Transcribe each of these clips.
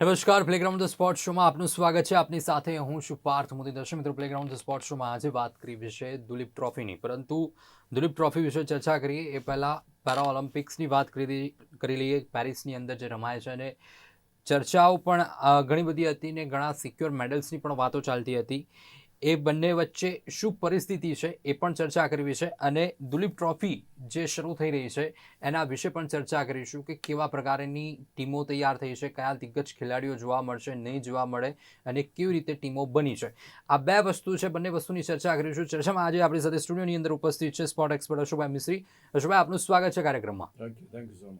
નમસ્કાર playground the sport શોમાં આપનું સ્વાગત છે. આપની સાથે હું છું પાર્થ મોદી દર્શક મિત્રો પ્લેગ્રાઉન્ડ ધ સ્પોર્ટ શોમાં આજે વાત કરી વિશે દુલીપ ટ્રોફીની. પરંતુ દુલીપ ટ્રોફી વિશે ચર્ચા કરીએ, એ પહેલાં પેરા ઓલિમ્પિક્સની વાત કરી કરી લઈએ. પેરિસની અંદર જે રમાય છે અને ચર્ચાઓ પણ ઘણી બધી હતી ને ઘણા સિક્યોર મેડલ્સની પણ વાતો ચાલતી હતી. એ બંને વચ્ચે શું પરિસ્થિતિ છે એ પણ ચર્ચા કરવી છે અને દુલીપ ટ્રોફી જે શરૂ થઈ રહી છે એના વિશે પણ ચર્ચા કરીશું કે કેવા પ્રકારની ટીમો તૈયાર થઈ છે કયા દિગ્ગજ ખેલાડીઓ જોવા મળશે નહીં જોવા મળે અને કેવી રીતે ટીમો બની છે. આ બે વસ્તુ છે બંને વસ્તુની ચર્ચા કરીશું. ચર્ચામાં આજે આપણી સાથે સ્ટુડિયોની અંદર ઉપસ્થિત છે સ્પોર્ટ એક્સપર્ટ અશોકભાઈ મિશ્રી અશોકભાઈ આપનું સ્વાગત છે કાર્યક્રમમાં. Thank you thank you so much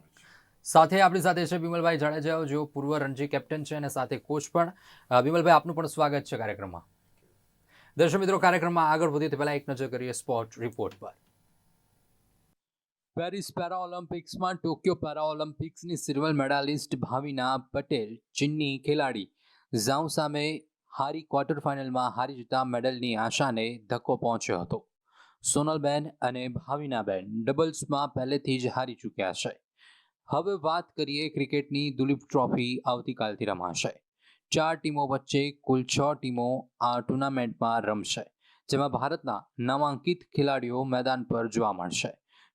સાથે આપણી સાથે છે બિમલભાઈ જાડેજા જેઓ પૂર્વ રણજી કેપ્ટન છે અને સાથે કોચ પણ. વિમલભાઈ બિમલભાઈ આપનું પણ સ્વાગત છે કાર્યક્રમમાં. દર્શક મિત્રો, કાર્યક્રમમાં આગળ વધીએ તે પહેલા એક નજર કરીએ સ્પોર્ટ રિપોર્ટ પર. પેરિસ પેરા ઓલિમ્પિક્સમાં ટોક્યો પેરા ઓલિમ્પિક્સની સિલ્વર મેડાલિસ્ટ ભાવિના પટેલ, ચીનની ખેલાડી ઝાઉ સામે હારી ક્વાર્ટર ફાઇનલમાં હારી જતા મેડલની આશાને ધક્કો પહોંચ્યો હતો. સોનલબેન અને ભાવિનાબેન ડબલ્સમાં પહેલેથી જ હારી ચૂક્યા છે. હવે વાત કરીએ ક્રિકેટની, દુલીપ ટ્રોફી આવતીકાલથી રમાશે. ચાર ટીમો વચ્ચે કુલ છ ટીમો આ ટુર્નામેન્ટમાં રમશે, જેમાં ભારતના નામાંકિત ખેલાડીઓ મેદાન પર જોવા મળશે.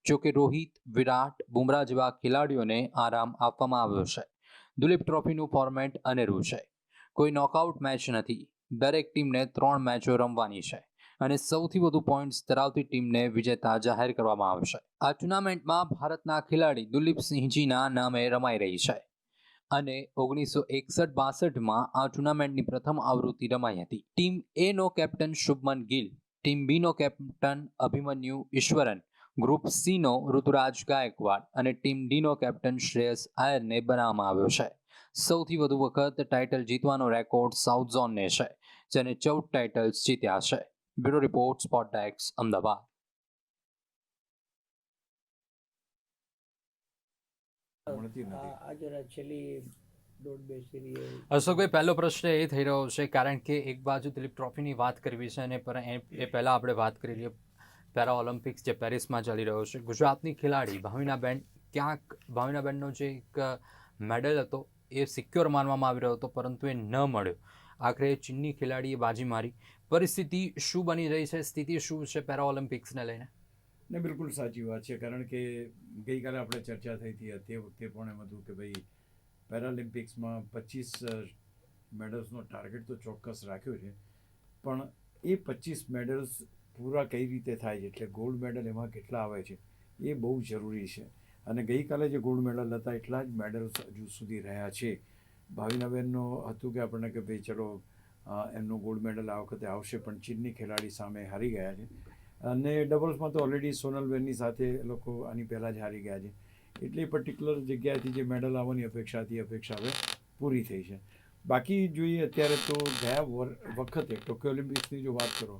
જોકે રોહિત, વિરાટ, બુમરાહ જેવા ખેલાડીઓને આરામ આપવામાં આવ્યો છે. દુલીપ ટ્રોફીનું ફોર્મેટ અનેરું છે. કોઈ નોકઆઉટ મેચ નથી. દરેક ટીમને ત્રણ મેચો રમવાની છે અને સૌથી વધુ પોઈન્ટ્સ ધરાવતી ટીમને વિજેતા જાહેર કરવામાં આવશે. આ ટુર્નામેન્ટમાં ભારતના ખેલાડી દુલીપ સિંહજીના નામે રમાઈ રહી છે. અને ઓગણીસો એકસઠ બાસઠમાં આ ટુર્નામેન્ટની પ્રથમ આવૃત્તિ રમાઈ હતી. Team A no captain Shubman Gill team B no captain Abhimanyu Easwaran group C નો ઋતુરાજ ગાયકવાડ અને ટીમ ડી નો કેપ્ટન શ્રેયસ આયરને બનાવવામાં આવ્યો છે. સૌથી વધુ વખત ટાઇટલ જીતવાનો રેકોર્ડ સાઉથ ઝોનને છે, જેને ચૌદ ટાઇટલ્સ જીત્યા છે. બ્યુરો રિપોર્ટ સ્પોટ અમદાવાદ મળતી આ નથી આ જરા છેલ્લી દોઢ બે સિરીએ અશોકભાઈ પહેલો પ્રશ્ન એ થઈ રહ્યો છે કારણ કે એક બાજુ દિલીપ ટ્રોફીની વાત કરવી છે અને પર એ એ પહેલાં આપણે વાત કરી લઈએ. પેરા ઓલિમ્પિક્સ જે પેરિસમાં ચાલી રહ્યો છે. ગુજરાતની ખેલાડી ભાવિનાબેન ક્યાંક ભાવિનાબેનનો જે એક મેડલ હતો એ સિક્યોર માનવામાં આવી રહ્યો હતો પરંતુ એ ન મળ્યો. આખરે ચીનની ખેલાડીએ બાજી મારી. પરિસ્થિતિ શું બની રહી છે? સ્થિતિ શું છે પેરા ઓલિમ્પિક્સને લઈને? ને બિલકુલ સાચી વાત છે. કારણ કે ગઈકાલે આપણે ચર્ચા થઈ હતી તે વખતે પણ એમ હતું કે ભાઈ, પેરાલિમ્પિક્સમાં પચીસ મેડલ્સનો ટાર્ગેટ તો ચોક્કસ રાખ્યો છે. પણ એ પચીસ મેડલ્સ પૂરા કઈ રીતે થાય છે? એટલે ગોલ્ડ મેડલ એમાં કેટલા આવે છે? એ બહુ જરૂરી છે. અને ગઈકાલે જે ગોલ્ડ મેડલ હતા, એટલા જ મેડલ્સ હજુ સુધી રહ્યા છે. ભાવિનાબેનનો હતું કે આપણને કે ભાઈ, ચલો એમનો ગોલ્ડ મેડલ આ વખતે આવશે, પણ ચીનની ખેલાડી સામે હારી ગયા છે. અને ડબલ્સમાં તો ઓલરેડી સોનલબેનની સાથે લોકો આની પહેલાં જ હારી ગયા છે. એટલે પર્ટિક્યુલર જગ્યાએથી જે મેડલ આવવાની અપેક્ષાથી અપેક્ષા હવે પૂરી થઈ છે. બાકી જોઈએ અત્યારે તો ગયા વખતે ટોક્યો ઓલિમ્પિક્સની જો વાત કરો,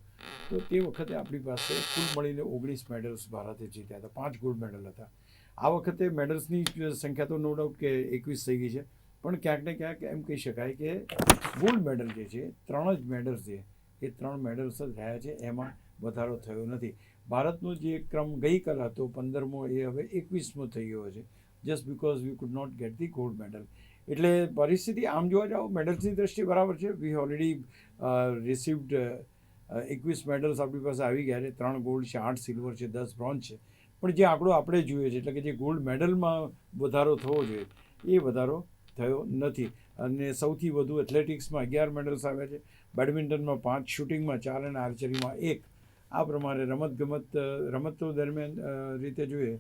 તો તે વખતે આપણી પાસે કુલ મળીને ઓગણીસ મેડલ્સ ભારતે જીત્યા હતા. પાંચ ગોલ્ડ મેડલ હતા. આ વખતે મેડલ્સની સંખ્યા તો નો ડાઉટ કે એકવીસ થઈ ગઈ છે. પણ ક્યાંક ને ક્યાંક એમ કહી શકાય કે ગોલ્ડ મેડલ જે છે, ત્રણ જ મેડલ્સ છે એ ત્રણ મેડલ્સ જ રહ્યા છે. એમાં વધારો થયો નથી. ભારતનો જે ક્રમ ગઈકાલ હતો, પંદરમો, એ હવે એકવીસમો થઈ ગયો છે. Just because we could not get the gold medal એટલે પરિસ્થિતિ આમ જોવા જાઓ મેડલ્સની દ્રષ્ટિએ બરાબર છે. વી ઓલરેડી રિસીવડ એકવીસ મેડલ્સ આપણી પાસે આવી ગયા છે. ત્રણ ગોલ્ડ છે, આઠ સિલ્વર છે, દસ બ્રોન્ઝ છે. પણ જે આંકડો આપણે જોઈએ છે, એટલે કે જે ગોલ્ડ મેડલમાં વધારો થવો જોઈએ, એ વધારો થયો નથી. અને સૌથી વધુ એથ્લેટિક્સમાં અગિયાર મેડલ્સ આવ્યા છે. બેડમિન્ટનમાં પાંચ શૂટિંગમાં ચાર અને આર્ચરીમાં એક. આ પ્રમાણે રમતગમત રમતો દરમિયાન રીતે જોઈએ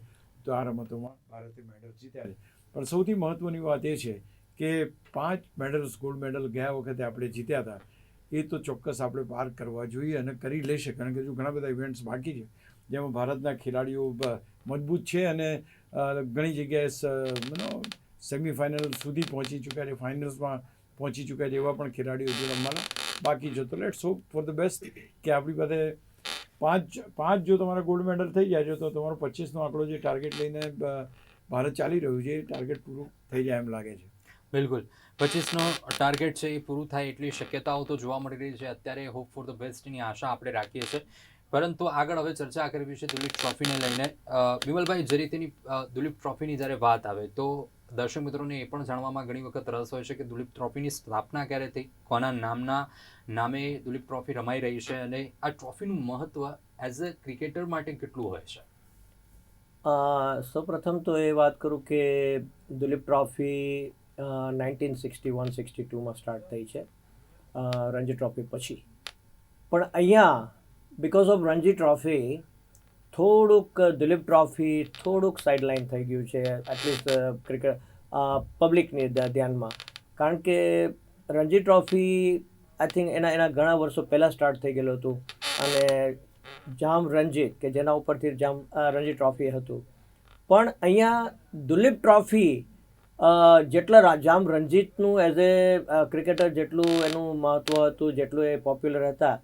તો આ રમતોમાં ભારતે મેડલ જીત્યા છે. પણ સૌથી મહત્ત્વની વાત એ છે કે પાંચ મેડલ્સ ગોલ્ડ મેડલ ગયા વખતે આપણે જીત્યા હતા. એ તો ચોક્કસ આપણે પાર કરવા જોઈએ અને કરી લેશે. કારણ કે હજુ ઘણા બધા ઇવેન્ટ્સ બાકી છે, જેમાં ભારતના ખેલાડીઓ મજબૂત છે અને ઘણી જગ્યાએ સેમિફાઇનલ સુધી પહોંચી ચૂક્યા છે ફાઇનલ્સમાં પહોંચી ચૂક્યા છે એવા પણ ખેલાડીઓ જે રમવાના બાકી છે તો let's hope for the best કે આપણી પાસે પાંચ પાંચ જો તમારા ગોલ્ડ મેડલ થઈ જાય છે, તો તમારો પચીસનો આંકડો જે ટાર્ગેટ લઈને ભારત ચાલી રહ્યું છે, એ ટાર્ગેટ પૂરું થઈ જાય એમ લાગે છે. બિલકુલ. પચીસનો ટાર્ગેટ છે એ પૂરું થાય એટલી શક્યતાઓ તો જોવા મળી રહી છે. અત્યારે હોપ ફોર ધ બેસ્ટની આશા આપણે રાખીએ છીએ. પરંતુ આગળ હવે ચર્ચા કરવી છે દુલીપ ટ્રોફીને લઈને. વિમલભાઈ, જે રીતેની દુલીપ ટ્રોફીની જ્યારે વાત આવે, તો દર્શક મિત્રોને એ પણ જાણવામાં ઘણી વખત રસ હોય છે કે દુલીપ ટ્રોફીની સ્થાપના ક્યારે થઈ? કોના નામના નામે દુલીપ ટ્રોફી રમાઈ રહી છે? અને આ ટ્રોફીનું મહત્વ એઝ અ ક્રિકેટર માટે કેટલું હોય છે? સૌપ્રથમ તો એ વાત કરું કે Duleep trophy nineteen sixty one, sixty ટુમાં start થઈ છે રણજી ટ્રોફી પછી. પણ અહીંયા બિકોઝ ઓફ રણજી ટ્રોફી થોડુંક દુલીપ ટ્રોફી, થોડુંક સાઇડલાઇન થઈ ગયું છે એટલીસ્ટ ક્રિકેટ પબ્લિકની ધ્યાનમાં. કારણ કે રણજી ટ્રોફી આઈ થિંક એના એના ઘણા વર્ષો પહેલાં સ્ટાર્ટ થઈ ગયેલું હતું. અને જામ રણજી, કે જેના ઉપરથી જામ રણજી ટ્રોફી હતું. પણ અહીંયા દુલીપ ટ્રોફી જેટલા જામ રણજીતનું એઝ એ ક્રિકેટર જેટલું એનું મહત્ત્વ હતું, જેટલું એ પોપ્યુલર હતા,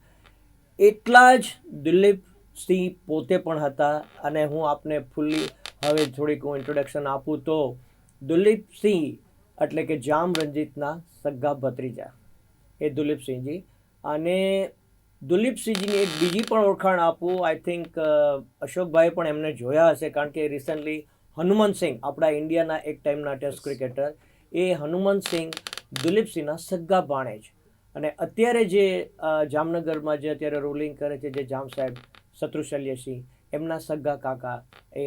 એટલા જ દિલીપ સિંહ પોતે પણ હતા અને હું આપને ફૂલ્લી હવે થોડીક હું ઇન્ટ્રોડક્શન આપું તો દુલીપ સિંહ એટલે કે જામ રંજીતના સગા ભત્રીજા. એ દુલીપસિંહજી. અને દુલીપસિંહજીની એક બીજી પણ ઓળખાણ આપું. આઈ થિંક અશોકભાઈ પણ એમને જોયા હશે કારણ કે રિસન્ટલી હનુમંત સિંહ આપણા ઇન્ડિયાના એક ટાઈમના ટેસ્ટ ક્રિકેટર એ હનુમંત દુલીપસિંહના દુલીપસિંહના સગા ભાણેજ અને અત્યારે જે જામનગરમાં જે અત્યારે રોલિંગ કરે છે જે જામ સાહેબ શત્રુશલ્યસિંહ એમના સગા કાકા એ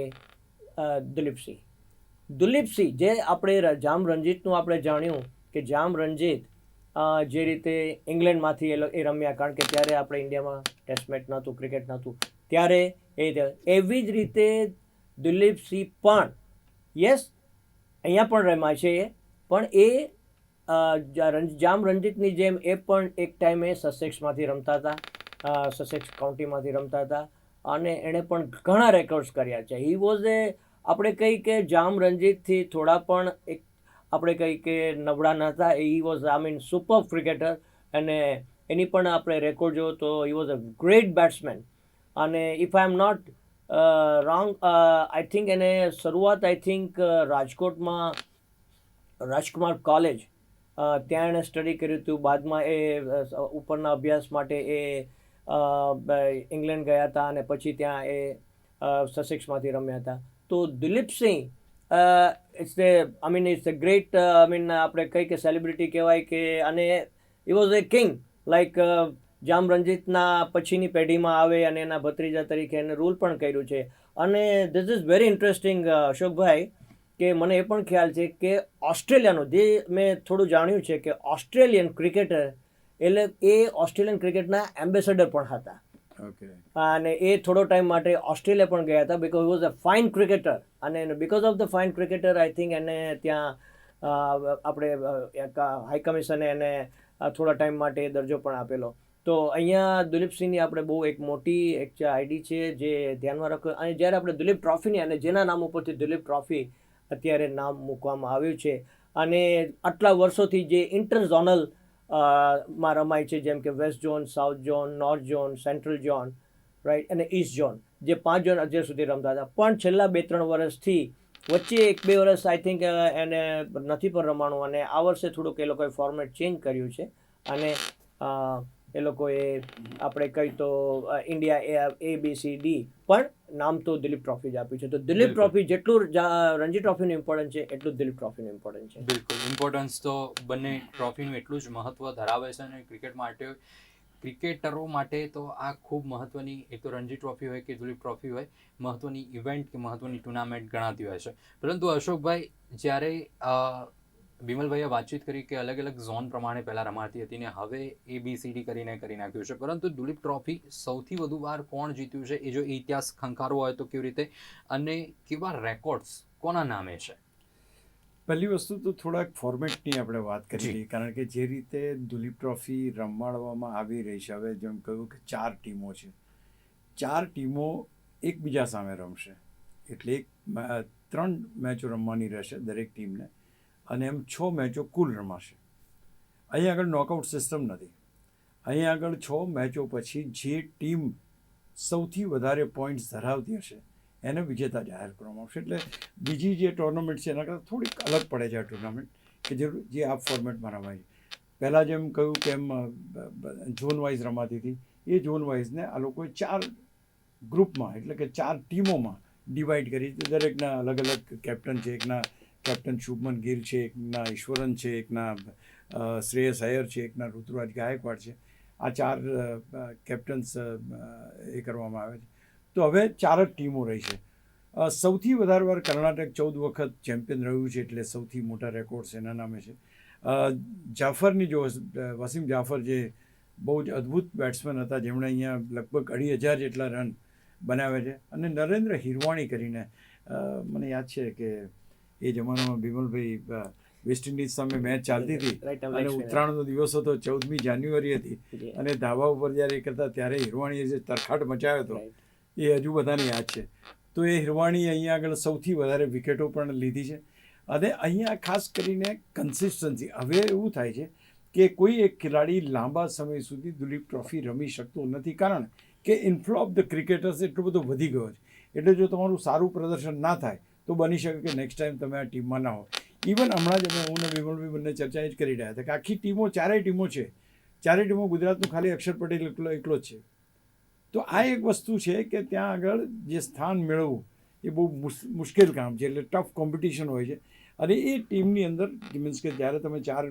દુલીપસિંહ. દુલીપસિંહ, જે આપણે જામ રણજીતનું આપણે જાણ્યું કે જામ રણજીત જે રીતે ઇંગ્લેન્ડમાંથી એ એ રમ્યા. કારણ કે ત્યારે આપણે ઇન્ડિયામાં ટેસ્ટ મેચ નહોતું ક્રિકેટ નહોતું. ત્યારે એ એવી જ રીતે દુલીપસિંહ પણ યસ અહીંયા પણ રમ્યા છે એ. પણ એ જામ રણજીતની જેમ એ પણ એક ટાઈમે સસેક્સમાંથી રમતા હતા. સસેક્સ કાઉન્ટીમાંથી રમતા હતા અને એણે પણ ઘણા રેકોર્ડ્સ કર્યા છે. હી વોઝ એ આપણે કહી કે જામ રણજીતથી થોડા પણ એક, આપણે કહી કે નબળા નહોતા he was I mean super cricketer અને એની પણ આપણે રેકોર્ડ જોયો તો he was a great batsman અને if I am not wrong I think એને શરૂઆત આઈ થિંક રાજકોટમાં, રાજકુમાર કોલેજ ત્યાં એણે સ્ટડી કર્યું હતું. બાદમાં એ ઉપરના અભ્યાસ માટે એ ઇંગ્લેન્ડ ગયા હતા અને પછી ત્યાં એ સસેક્સમાંથી રમ્યા હતા. તો Duleepsinh it's a I mean it's a great I mean આપણે કઈ કે સેલિબ્રિટી કહેવાય કે, અને he was a king like Jam રંજીતના પછીની પેઢીમાં આવે અને એના ભત્રીજા તરીકે એને રૂલ પણ કર્યું છે. અને this is very interesting Ashokbhai, કે મને એ પણ ખ્યાલ છે કે ઓસ્ટ્રેલિયાનો, જે મેં થોડું જાણ્યું છે કે ઓસ્ટ્રેલિયન ક્રિકેટર એટલે એ ઓસ્ટ્રેલિયન ક્રિકેટના એમ્બેસેડર પણ હતા. ઓકે અને એ થોડો ટાઈમ માટે ઓસ્ટ્રેલિયા પણ ગયા હતા because was a fine cricketer અને because of the fine cricketer I think એને ત્યાં આપણે હાઈ કમિશને એને થોડા ટાઈમ માટે દરજ્જો પણ આપેલો. તો અહીંયા દુલીપસિંહની આપણે બહુ એક મોટી એક આઈડી છે જે ધ્યાનમાં રાખો અને જ્યારે આપણે દુલીપ ટ્રોફીની અને જેના નામ ઉપરથી દુલીપ ટ્રોફી અત્યારે નામ મૂકવામાં આવ્યું છે. અને આટલા વર્ષોથી જે ઇન્ટર ઝોનલ માં રમાય છે, જેમ કે west zone south zone north zone central zone right અને ઈસ્ટ ઝોન જે પાંચ ઝોન અત્યાર સુધી રમતા હતા. પણ છેલ્લા બે ત્રણ વર્ષથી વચ્ચે એક બે વર્ષ આઈ થિંક એને નથી પણ રમાણું, અને આ વર્ષે થોડુંક એ લોકોએ ફોર્મેટ ચેન્જ કર્યું છે. અને એ લોકોએ આપણે કહી તો India A B C D પણ નામ તો દિલીપ ટ્રોફી જ આપ્યું છે. તો દિલીપ ટ્રોફી જેટલું રણજી ટ્રોફીનું ઇમ્પોર્ટન્ટ છે એટલું દિલીપ ટ્રોફીનું ઇમ્પોર્ટન્ટ છે. બિલકુલ. ઇમ્પોર્ટન્સ તો બંને ટ્રોફીનું એટલું જ મહત્વ ધરાવે છે અને ક્રિકેટ માટે ક્રિકેટરો માટે તો આ ખૂબ મહત્વની એક તો રણજી ટ્રોફી હોય કે દુલીપ ટ્રોફી હોય મહત્વની ઇવેન્ટ કે મહત્વની ટુર્નામેન્ટ ગણાતી હોય છે. પરંતુ અશોકભાઈ જ્યારે બિમલભાઈએ વાતચીત કરી કે અલગ અલગ ઝોન પ્રમાણે પહેલાં રમાતી હતી ને હવે એ બી સી ડી કરીને કરી નાખ્યું છે. પરંતુ દુલીપ ટ્રોફી સૌથી વધુ વાર કોણ જીત્યું છે? એ જો ઇતિહાસ ખંખારવો હોય તો કેવી રીતે? અને કેવા રેકોર્ડ્સ કોના નામે છે? પહેલી વસ્તુ તો થોડાક ફોર્મેટની આપણે વાત કરી કારણ કે જે રીતે દુલીપ ટ્રોફી રમાડવામાં આવી રહી છે હવે જેમ કહ્યું કે ચાર ટીમો છે. ચાર ટીમો એકબીજા સામે રમશે. એટલે એક ત્રણ મેચો રમવાની રહેશે દરેક ટીમને. અને એમ છ મેચો કુલ રમાશે. અહીં આગળ નોકઆઉટ સિસ્ટમ નથી. અહીં આગળ છ મેચો પછી જે ટીમ સૌથી વધારે પોઈન્ટ્સ ધરાવતી હશે, એને વિજેતા જાહેર કરવામાં આવશે. એટલે બીજી જે ટુર્નામેન્ટ છે, એના કરતાં થોડીક અલગ પડે છે આ ટુર્નામેન્ટ કે જે જે આ ફોર્મેટમાં રમાય છે. પહેલાં જેમ કહ્યું કે એમ ઝોન વાઇઝ રમાતી હતી, એ ઝોન વાઇઝને આ લોકોએ ચાર ગ્રુપમાં એટલે કે ચાર ટીમોમાં ડિવાઈડ કરી. દરેકના અલગ અલગ કેપ્ટન છે, એકના કેપ્ટન શુભમન ગિલ છે, એકના ઈશ્વરન છે, એકના શ્રેયસ અયર છે, એકના ઋતુરાજ ગાયકવાડ છે. આ ચાર કેપ્ટન્સ એ કરવામાં આવે છે. તો હવે ચાર જ ટીમો રહી છે. સૌથી વધારે વાર કર્ણાટક ચૌદ વખત ચેમ્પિયન રહ્યું છે એટલે સૌથી મોટા રેકોર્ડ્સ એના નામે છે. જાફરની જો વસીમ જાફર જે બહુ જ અદ્ભુત બેટ્સમેન હતા, જેમણે અહીંયા લગભગ અઢી હજાર જેટલા રન બનાવ્યા છે. અને નરેન્દ્ર હિરવાણી કરીને મને યાદ છે કે એ જમાનામાં બિમલભાઈ વેસ્ટ ઇન્ડિઝ સામે મેચ ચાલતી હતી. અને. ઉત્તરાયણનો દિવસ હતો ચૌદમી જાન્યુઆરી હતી. અને ધાબા ઉપર જ્યારે એ કરતા ત્યારે હિરવાણીએ જે તરખાટ મચાવ્યો હતો એ હજુ બધાને યાદ છે. તો એ હિરવાણી અહીંયા આગળ સૌથી વધારે વિકેટો પણ લીધી છે. અને અહીંયા ખાસ કરીને કન્સિસ્ટન્સી હવે એવું થાય છે કે કોઈ એક ખેલાડી લાંબા સમય સુધી દુલીપ ટ્રોફી રમી શકતો નથી. કારણ કે ઇન્ફ્લો ઓફ ધ ક્રિકેટર્સ એટલો બધો વધી ગયો છે. એટલે જો તમારું સારું પ્રદર્શન ના થાય તો બની શકે કે નેક્સ્ટ ટાઈમ તમે આ ટીમમાં ના હો ઇવન હમણાં જ અમે હું ને વિમલભાઈ બંને ચર્ચા એ જ કરી રહ્યા હતા કે આખી ટીમો ચારેય ટીમો છે. ચારેય ટીમો ગુજરાતનું ખાલી અક્ષર પટેલ એકલો એકલો જ છે. તો આ એક વસ્તુ છે કે ત્યાં આગળ જે સ્થાન મેળવવું એ બહુ મુશ- મુશ્કેલ કામ છે, એટલે ટફ કોમ્પિટિશન હોય છે. અને એ ટીમની અંદર મીન્સ કે જ્યારે તમે ચાર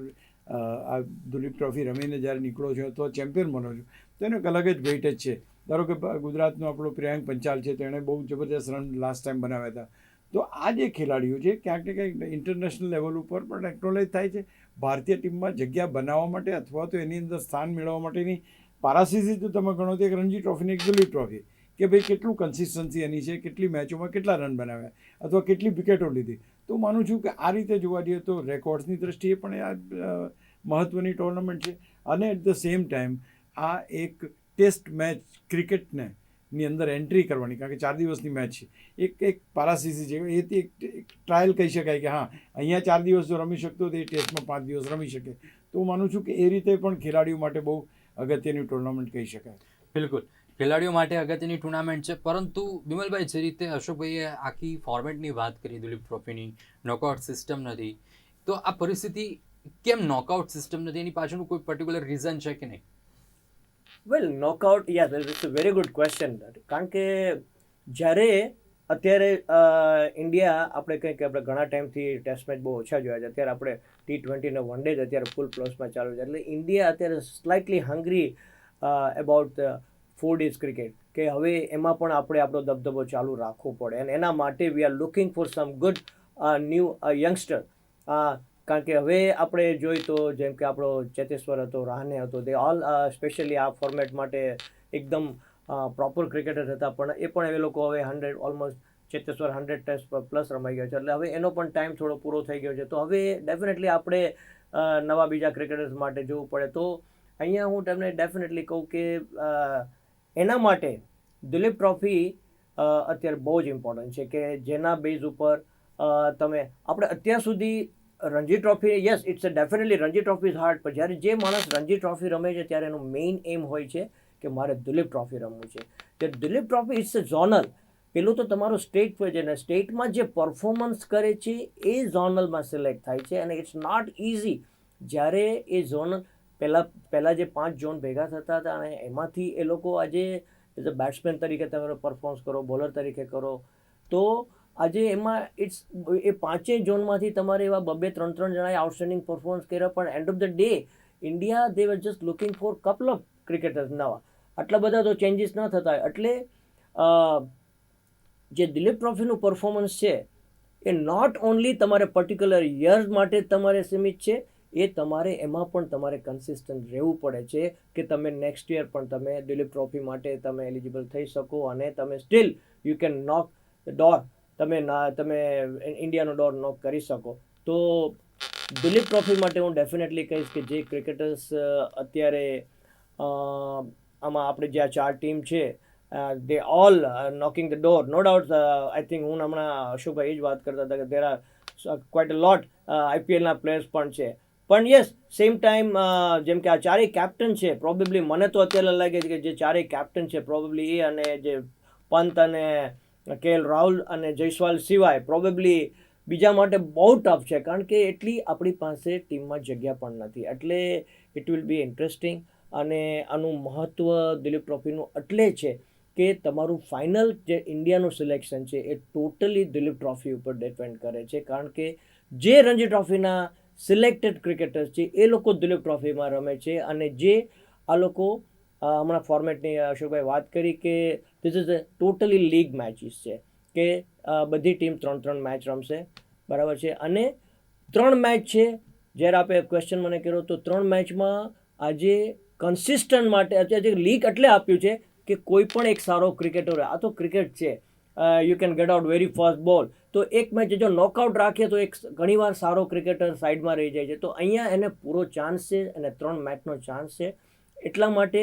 આ દુલીપ ટ્રોફી રમીને જ્યારે નીકળો છો તો ચેમ્પિયન બનો છો, તો એનો એક અલગ જ ભેટ જ છે. ધારો કે ગુજરાતનો આપણો પ્રિયાંક પંચાલ છે, તેણે બહુ જબરદસ્ત રન લાસ્ટ ટાઈમ બનાવ્યા હતા. તો આ જે ખેલાડીઓ છે, ક્યાંક ને ક્યાંક ઇન્ટરનેશનલ લેવલ ઉપર પણ એક્નોલેજ થાય છે. ભારતીય ટીમમાં જગ્યા બનાવવા માટે અથવા તો એની અંદર સ્થાન મેળવવા માટેની પારાસીસી તો તમે ગણો તો એક રણજી ટ્રોફીની એક દિલ્હી ટ્રોફી કે ભાઈ કેટલું કન્સિસ્ટન્સી એની છે, કેટલી મેચોમાં કેટલા રન બનાવ્યા અથવા કેટલી વિકેટો લીધી. તો માનું છું કે આ રીતે જોવા જઈએ તો રેકોર્ડ્સની દ્રષ્ટિએ પણ આ મહત્ત્વની ટુર્નામેન્ટ છે. અને એટ ધ સેમ ટાઈમ આ એક ટેસ્ટ મેચ ક્રિકેટને ની અંદર એન્ટ્રી કરવાની, કારણ કે ચાર દિવસની મેચ છે. એક એક પારાસીસી છે એથી એક ટ્રાયલ કહી શકાય કે હા, અહીંયા ચાર દિવસ જો રમી શકતો તો એ ટેસ્ટમાં પાંચ દિવસ રમી શકે. તો હું માનું છું કે એ રીતે પણ ખેલાડીઓ માટે બહુ અગત્યની ટુર્નામેન્ટ કહી શકાય. બિલકુલ. ખેલાડીઓ માટે અગત્યની ટુર્નામેન્ટ છે, પરંતુ બિમલભાઈ જે રીતે અશોકભાઈએ આખી ફોર્મેટની વાત કરી, દુલીપ ટ્રોફીની નોકઆઉટ સિસ્ટમ નથી, તો આ પરિસ્થિતિ કેમ નોકઆઉટ સિસ્ટમ નથી? એની પાછળનું કોઈ પર્ટિક્યુલર રીઝન છે કે નહીં? Well knockout yeah it's a very good question કારણ કે જ્યારે અત્યારે ઇન્ડિયા આપણે કંઈક આપણે ઘણા ટાઈમથી ટેસ્ટ મેચ બહુ ઓછા જોયા છે. અત્યારે આપણે ટી ટ્વેન્ટીને વન ડે અત્યારે ફૂલ પ્લસમાં ચાલુ છે. એટલે ઇન્ડિયા અત્યારે slightly hungry about four days cricket કે હવે એમાં પણ આપણે આપણો દબદબો ચાલુ રાખવો પડે. અને એના માટે we are looking for some good new youngster કારણ કે હવે આપણે જોઈ તો જેમ કે આપણો ચેતેશ્વર હતો, રાહને હતો તે ઓલ સ્પેશિયલી આ ફોર્મેટ માટે એકદમ પ્રોપર ક્રિકેટર હતા. પણ એ પણ એ લોકો હવે hundred almost Cheteshwar hundred test plus રમાઈ ગયો છે. એટલે હવે એનો પણ ટાઈમ થોડો પૂરો થઈ ગયો છે. તો હવે ડેફિનેટલી આપણે નવા બીજા ક્રિકેટર્સ માટે જોવું પડે. તો અહીંયા હું તમને ડેફિનેટલી કહું કે એના માટે દુલીપ ટ્રોફી અત્યારે બહુ જ ઇમ્પોર્ટન્ટ છે કે જેના બેઝ ઉપર તમે, આપણે અત્યાર સુધી Ranji trophy yes it's a definitely Ranji trophy is hard પણ જ્યારે જે માણસ રણજી ટ્રોફી રમે છે, ત્યારે એનું મેઇન એમ હોય છે કે મારે દુલીપ ટ્રોફી રમવું છે. તે Duleep trophy it's a zonal પેલું તો તમારું સ્ટેટ હોય છે અને સ્ટેટમાં જે પરફોર્મન્સ કરે છે, એ ઝોનલમાં સિલેક્ટ થાય છે અને ઇટ્સ નોટ ઇઝી જ્યારે એ ઝોનલ પહેલાં પહેલાં જે પાંચ ઝોન ભેગા થતા હતા અને એમાંથી એ લોકો આજે એઝ અ બેટ્સમેન તરીકે તમે પરફોર્મન્સ કરો બોલર તરીકે કરો, તો આજે એમાં ઇટ્સ એ પાંચેય ઝોનમાંથી તમારે એવા બબે ત્રણ ત્રણ જણાએ આઉટસ્ટેન્ડિંગ પરફોર્મન્સ કર્યા, પણ end of the day India they were just looking for couple of cricketers નવા. આટલા બધા તો ચેન્જીસ ન થતા. એટલે જે દિલીપ ટ્રોફીનું પરફોર્મન્સ છે, એ નોટ ઓનલી તમારે પર્ટિક્યુલર યર્સ માટે તમારે સીમિત છે, એ તમારે એમાં પણ તમારે કન્સિસ્ટન્ટ રહેવું પડે છે કે તમે નેક્સ્ટ યર પણ તમે દિલીપ ટ્રોફી માટે તમે એલિજિબલ થઈ શકો અને તમે still you can knock door તમે તમે ઇન્ડિયાનો ડોર નોક કરી શકો. તો દિલીપ ટ્રોફી માટે હું ડેફિનેટલી કહીશ કે જે ક્રિકેટર્સ અત્યારે આમાં આપણે જે આ ચાર ટીમ છે they all knocking the door no doubt I think હું હમણાં અશોકભાઈ એ જ વાત કરતા હતા કે there are quite a lot આઈપીએલના players પણ છે. પણ યસ સેમ ટાઈમ જેમ કે આ ચારેય કેપ્ટન છે પ્રોબેબલી મને તો અત્યારે લાગે છે કે જે ચારેય કેપ્ટન છે પ્રોબેબલી એ અને જે પંત અને કે એલ રાહુલ અને જયસ્વાલ સિવાય પ્રોબેબલી બીજા માટે બહુ ટફ છે, કારણ કે એટલી આપણી પાસે ટીમમાં જગ્યા પણ નથી. એટલે ઇટ વિલ બી ઇન્ટરેસ્ટિંગ અને આનું મહત્ત્વ દિલીપ ટ્રોફીનું એટલે છે કે તમારું ફાઇનલ જે ઇન્ડિયાનું સિલેક્શન છે, એ ટોટલી દિલીપ ટ્રોફી ઉપર ડિપેન્ડ કરે છે, કારણ કે જે રણજી ટ્રોફીના સિલેક્ટેડ ક્રિકેટર્સ છે, એ લોકો દિલીપ ટ્રોફીમાં રમે છે અને જે આ લોકો હમણાં ફોર્મેટની અશોકભાઈ વાત કરી કે this is a totally league matches છે કે બધી ટીમ ત્રણ ત્રણ મેચ રમશે. બરાબર છે? અને ત્રણ મેચ છે, જ્યારે આપણે ક્વેશ્ચન મને કર્યો, તો ત્રણ મેચમાં આજે કન્સિસ્ટન્ટ માટે અત્યારે લીગ એટલે આપ્યું છે કે કોઈ પણ એક સારો ક્રિકેટર આ તો ક્રિકેટ છે. You can get out very fast ball તો એક મેચ જો નોકઆઉટ રાખીએ, તો એક ઘણીવાર સારો ક્રિકેટર સાઈડમાં રહી જાય છે. તો અહીંયા એને પૂરો ચાન્સ છે અને ત્રણ મેચનો ચાન્સ છે. એટલા માટે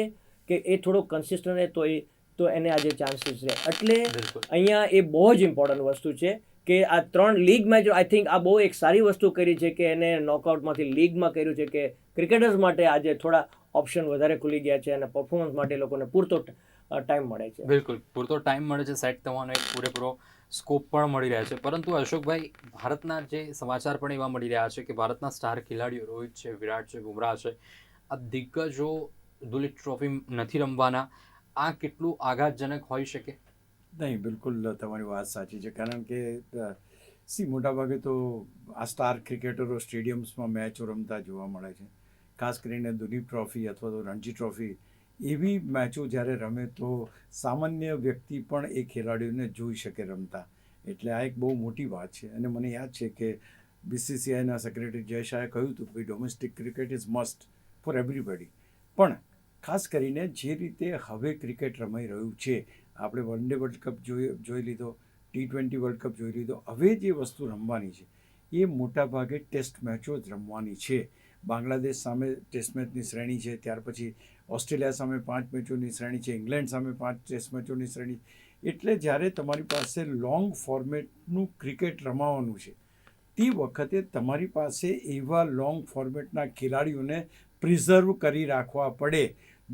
કે એ થોડો કન્સિસ્ટન્ટ રહે, તો એ તો એને આજે ચાન્સીસ રહે એટલે અહીંયા એ બહુ જ ઇમ્પોર્ટન્ટ વસ્તુ છે કે આ ત્રણ લીગ મેચ આઈ થિંક આ બહુ એક સારી વસ્તુ કરી છે કે એને નોકઆઉટમાંથી લીગમાં કર્યું છે કે ક્રિકેટર્સ માટે આજે થોડા ઓપ્શન વધારે ખુલી ગયા છે અને પરફોર્મન્સ માટે લોકોને પૂરતો ટાઈમ મળે છે. બિલકુલ. પૂરતો ટાઈમ મળે છે. સેટ થવાનો એક પૂરેપૂરો સ્કોપ પણ મળી રહ્યા છે. પરંતુ અશોકભાઈ ભારતના જે સમાચાર પણ એવા મળી રહ્યા છે કે ભારતના સ્ટાર ખેલાડીઓ રોહિત છે વિરાટ છે બુમરાહ છે. આ દિગ્ગજો દુલીપ ટ્રોફી નથી રમવાના. આ કેટલું આઘાતજનક હોઈ શકે? નહીં, બિલકુલ તમારી વાત સાચી છે. કારણ કે સી, મોટાભાગે તો આ સ્ટાર ક્રિકેટરો સ્ટેડિયમ્સમાં મેચો રમતા જોવા મળે છે. ખાસ કરીને દુલીપ ટ્રોફી અથવા તો રણજી ટ્રોફી, એવી મેચો જ્યારે રમે તો સામાન્ય વ્યક્તિ પણ એ ખેલાડીઓને જોઈ શકે રમતા. એટલે આ એક બહુ મોટી વાત છે. અને મને યાદ છે કે બીસીસીઆઈના સેક્રેટરી જય શાહે કહ્યું હતું કે domestic cricket is must for everybody પણ ખાસ કરીને જે રીતે હવે ક્રિકેટ રમાઈ રહ્યું છે, આપણે વન ડે વર્લ્ડ કપ જોઈ જોઈ લીધો ટી ટ્વેન્ટી વર્લ્ડ કપ જોઈ લીધો, હવે જે વસ્તુ રમવાની છે, એ મોટાભાગે ટેસ્ટ મેચો જ રમવાની છે. બાંગ્લાદેશ સામે ટેસ્ટ મેચની શ્રેણી છે, ત્યાર પછી ઓસ્ટ્રેલિયા સામે પાંચ મેચોની શ્રેણી છે, ઇંગ્લેન્ડ સામે પાંચ ટેસ્ટ મેચોની શ્રેણી એટલે જ્યારે તમારી પાસે લોંગ ફોર્મેટનું ક્રિકેટ રમાવાનું છે, તે વખતે તમારી પાસે એવા લોંગ ફોર્મેટના ખેલાડીઓને પ્રિઝર્વ કરી રાખવા પડે.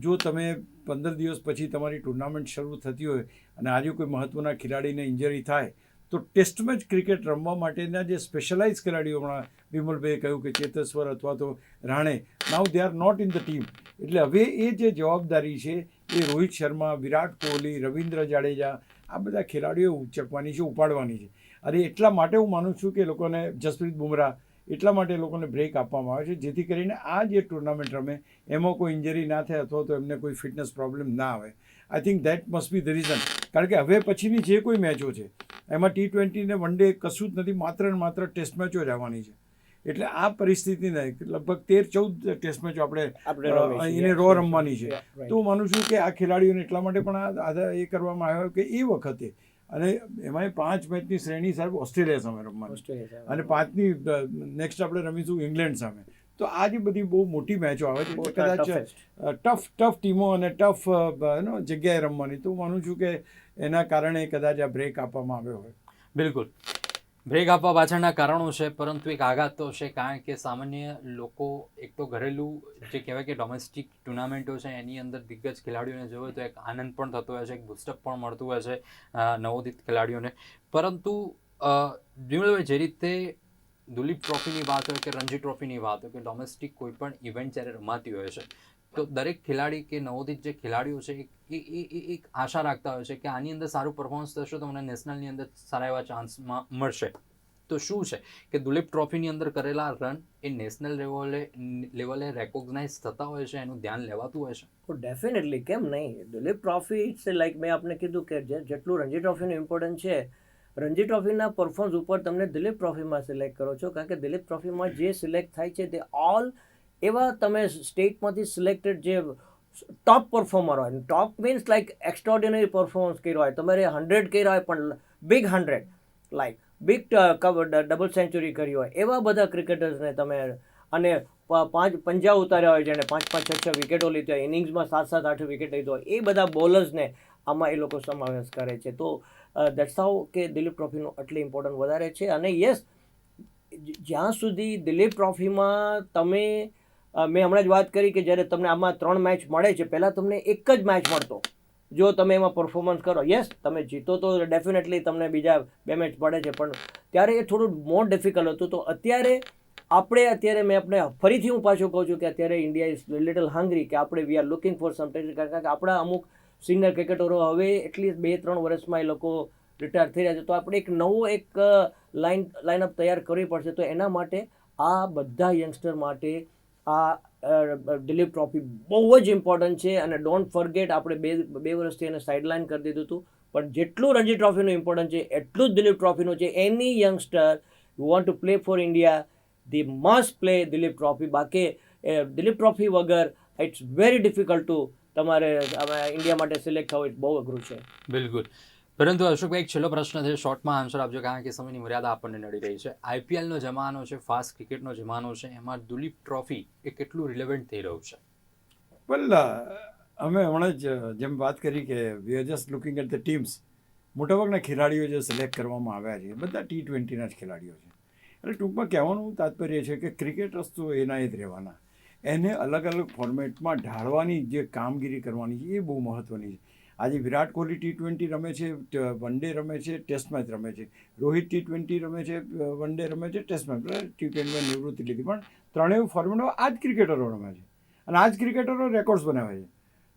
જો તમે પંદર દિવસ પછી તમારી ટુર્નામેન્ટ શરૂ થતી હોય અને આજે કોઈ મહત્ત્વના ખેલાડીને ઇન્જરી થાય, તો ટેસ્ટ મેચ ક્રિકેટ રમવા માટેના જે સ્પેશિયલાઇઝ ખેલાડીઓ હમણાં વિમલભાઈએ કહ્યું કે ચેતેશ્વર અથવા તો Rahane now they are not in the team એટલે હવે એ જે જવાબદારી છે, એ રોહિત શર્મા, વિરાટ કોહલી, રવિન્દ્ર જાડેજા, આ બધા ખેલાડીઓ ઉચકવાની છે, ઉપાડવાની છે. અરે એટલા માટે હું માનું છું કે લોકોને જસપ્રીત બુમરાહ એટલા માટે લોકોને બ્રેક આપવામાં આવે છે જેથી કરીને આ જે ટુર્નામેન્ટ રમે એમાં કોઈ ઇન્જરી ના થાય અથવા તો એમને કોઈ ફિટનેસ પ્રોબ્લેમ ના આવે. I think that must be the reason કારણ કે હવે પછીની જે કોઈ મેચો છે એમાં ટી ટ્વેન્ટી ને વન ડે કશું જ નથી માત્ર ને માત્ર ટેસ્ટ મેચો જ આવવાની છે. એટલે આ પરિસ્થિતિને લગભગ તેર ચૌદ ટેસ્ટ મેચો આપણે. એને રો રમવાની છે. તો હું માનું છું કે આ ખેલાડીઓને એટલા માટે પણ આ એ કરવામાં આવ્યો કે એ વખતે અને એમાંય પાંચ મેચની શ્રેણી સાહેબ ઓસ્ટ્રેલિયા સામે રમવાની. અને પાંચની નેક્સ્ટ આપણે રમીશું ઇંગ્લેન્ડ સામે. તો આ જે બધી બહુ મોટી મેચો આવે છે. કદાચ ટફ ટફ ટીમો અને ટફ નો જગ્યાએ રમવાની. તો હું માનું છું કે એના કારણે કદાચ આ બ્રેક આપવામાં આવ્યો હોય. બિલકુલ. બ્રેક આપવા પાછળના કારણો છે, પરંતુ એક આઘાત તો છે, કારણ કે સામાન્ય લોકો, એક તો ઘરેલું જે કહેવાય કે ડોમેસ્ટિક ટુર્નામેન્ટો છે, એની અંદર દિગ્ગજ ખેલાડીઓને જોવે તો એક આનંદ પણ થતો હોય છે, એક બુસ્ટઅપ પણ મળતું હોય છે નવોદિત ખેલાડીઓને. પરંતુ વિમલભાઈ જે રીતે દુલીપ ટ્રોફીની વાત હોય કે રણજી ટ્રોફીની વાત હોય કે ડોમેસ્ટિક કોઈ પણ ઇવેન્ટ જ્યારે રમાતી હોય છે, તો દરેક ખેલાડી કે નવોદિત જે ખેલાડીઓ છે, એ એ એ એક આશા રાખતા હોય છે કે આની અંદર સારું પરફોર્મન્સ થશે તો મને નેશનલની અંદર સારા એવા ચાન્સમાં મળશે. તો શું છે? કે દુલીપ ટ્રોફીની અંદર કરેલા રન એ નેશનલ લેવલે લેવલે રેકોગ્નાઇઝ થતા હોય છે, એનું ધ્યાન લેવાતું હોય છે? તો ડેફિનેટલી કેમ નહીં? દુલીપ ટ્રોફી ઇટ્સ લાઈક મેં આપને કીધું કે જેટલું રણજી ટ્રોફીનું ઇમ્પોર્ટન્ટ છે, રણજી ટ્રોફીના પરફોર્મન્સ ઉપર તમને દિલીપ ટ્રોફીમાં સિલેક્ટ કરો છો, કારણ કે દિલીપ ટ્રોફીમાં જે સિલેક્ટ થાય છે તે ઓલ એવા તમે સ્ટેટમાંથી સિલેક્ટેડ જે ટોપ પરફોર્મર હોય. Top means like extraordinary performance કર્યો હોય. તમારે હંડ્રેડ કર્યા હોય પણ big hundred like big double century કરી હોય. એવા બધા ક્રિકેટર્સને તમે અને પાંચ, પંજા ઉતાર્યા હોય જેને પાંચ પાંચ, છ છ વિકેટો લીધી હોય ઇનિંગ્સમાં સાત સાત, આઠ વિકેટ લીધો હોય, એ બધા બોલર્સને આમાં એ લોકો સમાવેશ કરે છે. તો હાઉ કે દિલીપ ટ્રોફીનું આટલી ઇમ્પોર્ટન્ટ વધારે છે. અને યસ જ્યાં સુધી દિલીપ ટ્રોફીમાં તમે મેં હમણાં જ વાત કરી કે જ્યારે તમને આમાં ત્રણ મેચ મળે છે, પહેલાં તમને એક જ મેચ મળતો. જો તમે એમાં પરફોર્મન્સ કરો. યસ તમે જીતો તો ડેફિનેટલી તમને બીજા બે મેચ પડે છે, પણ ત્યારે એ થોડું મોર ડિફિકલ્ટ હતું. તો અત્યારે આપણે અત્યારે મેં આપણે ફરીથી હું પાછું કહું છું કે અત્યારે ઇન્ડિયા ઇઝ લિટલ હાંગરી કે આપણે we are looking for sometime કારણ કે આપણા અમુક સિનિયર ક્રિકેટરો હવે એટલીસ્ટ બે ત્રણ વર્ષમાં એ લોકો રિટાયર થઈ રહ્યા છે. તો આપણે એક નવો એક લાઇન લાઇનઅપ તૈયાર કરવી પડશે. તો એના માટે આ બધા યંગસ્ટર માટે આ દિલીપ ટ્રોફી બહુ જ ઇમ્પોર્ટન્ટ છે અને ડોન્ટ ફરગેટ આપણે બે બે વર્ષથી એને સાઇડલાઇન કરી દીધું હતું. પણ જેટલું રણજી ટ્રોફીનું ઇમ્પોર્ટન્ટ છે, એટલું જ દિલીપ ટ્રોફીનું છે. એની youngster you want to play for India they must play Duleep trophy બાકી દિલીપ ટ્રોફી વગર ઇટ્સ વેરી ડિફિકલ્ટ ટુ તમારે ઇન્ડિયા માટે સિલેક્ટ થવું બહુ અઘરું છે. બિલકુલ. પરંતુ અશોકભાઈ એક છેલ્લો પ્રશ્ન છે. શોર્ટમાં આન્સર આપજો, કારણ કે સમયની મર્યાદા આપણને નડી રહી છે. આઈપીએલનો જમાનો છે ફાસ્ટ ક્રિકેટનો જમાનો છે, એમાં દુલીપ ટ્રોફી એ કેટલું રિલેવન્ટ થઈ રહ્યું છે? વેલ અમે હમણાં જ જેમ વાત કરી કે we are just looking at the teams મોટાભાગના ખેલાડીઓ જે સિલેક્ટ કરવામાં આવ્યા છે બધા ટી ટ્વેન્ટીના જ ખેલાડીઓ છે. એટલે ટૂંકમાં કહેવાનું તાત્પર્ય છે કે ક્રિકેટ રસ્તો એના જ રહેવાના. એને અલગ અલગ ફોર્મેટમાં ઢાળવાની જે કામગીરી કરવાની છે, એ બહુ મહત્ત્વની છે. આજે વિરાટ કોહલી ટી ટ્વેન્ટી રમે છે વન ડે રમે છે ટેસ્ટ મેચ રમે છે. રોહિત ટી ટ્વેન્ટી રમે છે વન ડે રમે છે ટેસ્ટ મેચ ટી ટ્વેન્ટીમાં નિવૃત્તિ લીધી. પણ ત્રણેય ફોર્મેટમાં આ જ ક્રિકેટરો રમે છે. અને આ જ ક્રિકેટરો રેકોર્ડ્સ બનાવે છે.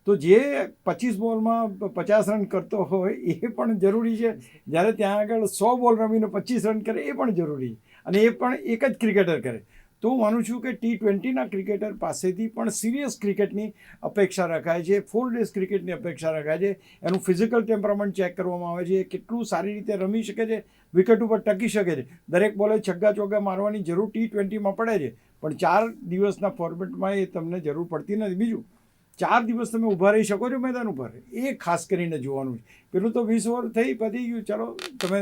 તો જે પચીસ બોલમાં પચાસ રન કરતો હોય, એ પણ જરૂરી છે. જ્યારે ત્યાં આગળ સો બોલ રમીને પચીસ રન કરે, એ પણ જરૂરી છે. અને એ પણ એક જ ક્રિકેટર કરે. તો હું માનું છું કે ટી ટ્વેન્ટીના ક્રિકેટર પાસેથી પણ સિરિયસ ક્રિકેટની અપેક્ષા રખાય છે. ફોર ડેઝ ક્રિકેટની અપેક્ષા રખાય છે. એનું ફિઝિકલ ટેમ્પરામેન્ટ ચેક કરવામાં આવે છે. એ કેટલું સારી રીતે રમી શકે છે વિકેટ ઉપર ટકી શકે છે. દરેક બોલે છગ્ગા ચોગ્ગા મારવાની જરૂર ટી ટ્વેન્ટીમાં પડે છે. પણ ચાર દિવસના ફોર્મેટમાં એ તમને જરૂર પડતી નથી. બીજું, ચાર દિવસ તમે ઊભા રહી શકો છો મેદાન ઉપર. એ ખાસ કરીને જોવાનું છે. પેલું તો વીસ ઓવર થઈ પતી ગયું. ચાલો, તમે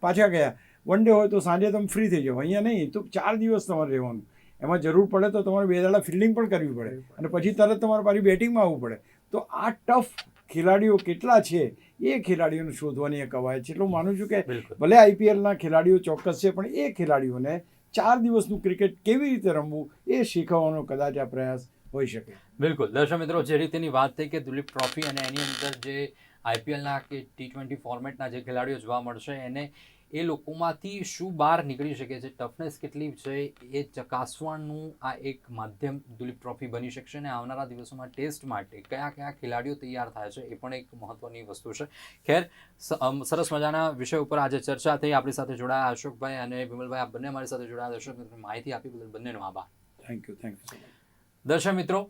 પાછા ગયા. વન ડે હોય તો સાંજે તમે ફ્રી થઈ જાઓ. અહીંયા નહીં તો ચાર દિવસ તમારે રહેવાનું. એમાં જરૂર પડે તો તમારે બે દાડા ફિલ્ડિંગ પણ કરવી પડે. અને પછી તરત તમારે પાછી બેટિંગમાં આવવું પડે. તો આ ટફ ખેલાડીઓ કેટલા છે એ ખેલાડીઓને શોધવાની એક કવાયત છે. એટલે હું માનું છું કે ભલે આઈપીએલના ખેલાડીઓ ચોક્કસ છે પણ એ ખેલાડીઓને ચાર દિવસનું ક્રિકેટ કેવી રીતે રમવું એ શીખવવાનો કદાચ આ પ્રયાસ હોઈ શકે. બિલકુલ. દર્શક મિત્રો જે રીતેની વાત થઈ કે દુલીપ ટ્રોફી અને એની અંદર જે આઈપીએલના કે ટી ટ્વેન્ટી ફોર્મેટના જે ખેલાડીઓ જોવા મળશે એને એ લોકોમાંથી શું બહાર નીકળી શકે છે? ટફનેસ કેટલી છે? એ ચકાસવાનું આ એક માધ્યમ દુલીપ ટ્રોફી બની શકશે અને આવનારા દિવસોમાં ટેસ્ટ માટે કયા કયા ખેલાડીઓ તૈયાર થાય છે એ પણ એક મહત્વની વસ્તુ છે. ખેર સરસ મજાના વિષય ઉપર આજે ચર્ચા થઈ. આપણી સાથે જોડાયા અશોકભાઈ અને વિમલભાઈ. આ બંને મારી સાથે જોડાયા. દર્શક મિત્રો માહિતી આપી બદલ બંનેનો આભાર. થેન્ક યુ થેન્ક યુ દર્શક મિત્રો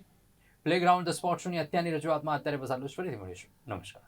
પ્લેગ્રાઉન્ડ ધ સ્પોર્ટ્સની અત્યારની રજૂઆતમાં અત્યારે બસ આટલું જ. ફરીથી મળીશું. નમસ્કાર.